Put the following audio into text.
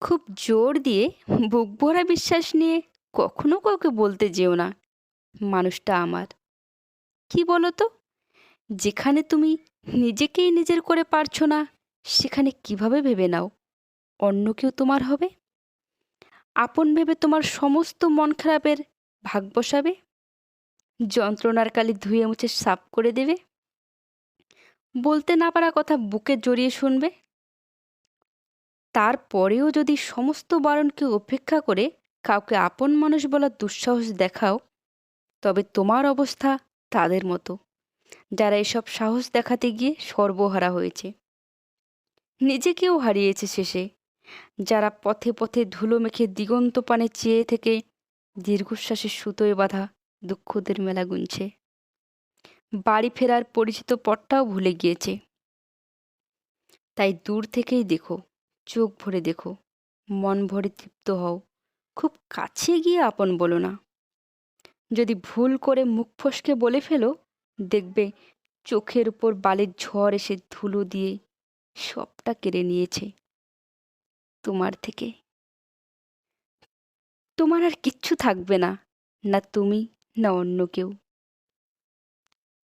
খুব জোর দিয়ে বুক ভরা বিশ্বাস নিয়ে কখনো কাউকে বলতে যেও না, মানুষটা আমার। কি বলো তো? যেখানে তুমি নিজেকেই নিজের করে পারছ না, সেখানে কীভাবে ভেবে নাও? অন্য কেউ তোমার হবে? আপন ভেবে তোমার সমস্ত মন খারাপের ভাগ বসাবে? যন্ত্রণার কালি ধুয়ে মুছে সাফ করে দেবে? বলতে না পারা কথা বুকে জড়িয়ে শুনবে? তারপরেও যদি সমস্ত বারণকে উপেক্ষা করে কাউকে আপন মানুষ বলার দুঃসাহস দেখাও, তবে তোমার অবস্থা তাদের মতো, যারা এসব সাহস দেখাতে গিয়ে সর্বহারা হয়েছে। নিজেকেও হারিয়েছে শেষে, যারা পথে পথে ধুলো মেখে দিগন্ত পানে চেয়ে থেকে দীর্ঘশ্বাসের সুতোয় বাঁধা দুঃখদের মেলা গুনছে। বাড়ি ফেরার পরিচিত পথটাও ভুলে গিয়েছে। তাই দূর থেকেই দেখো চোখ ভরে দেখো। মন ভরে তৃপ্ত হও। খুব কাছে গিয়ে আপন বলো না। যদি ভুল করে মুখ ফসকে বলে ফেলো, দেখবে চোখের উপর বালির ঝড় এসে ধুলো দিয়ে সবটা কেড়ে নিয়েছে। তোমার থেকে। তোমার আর কিচ্ছু থাকবে না না তুমি, না অন্য কেউ।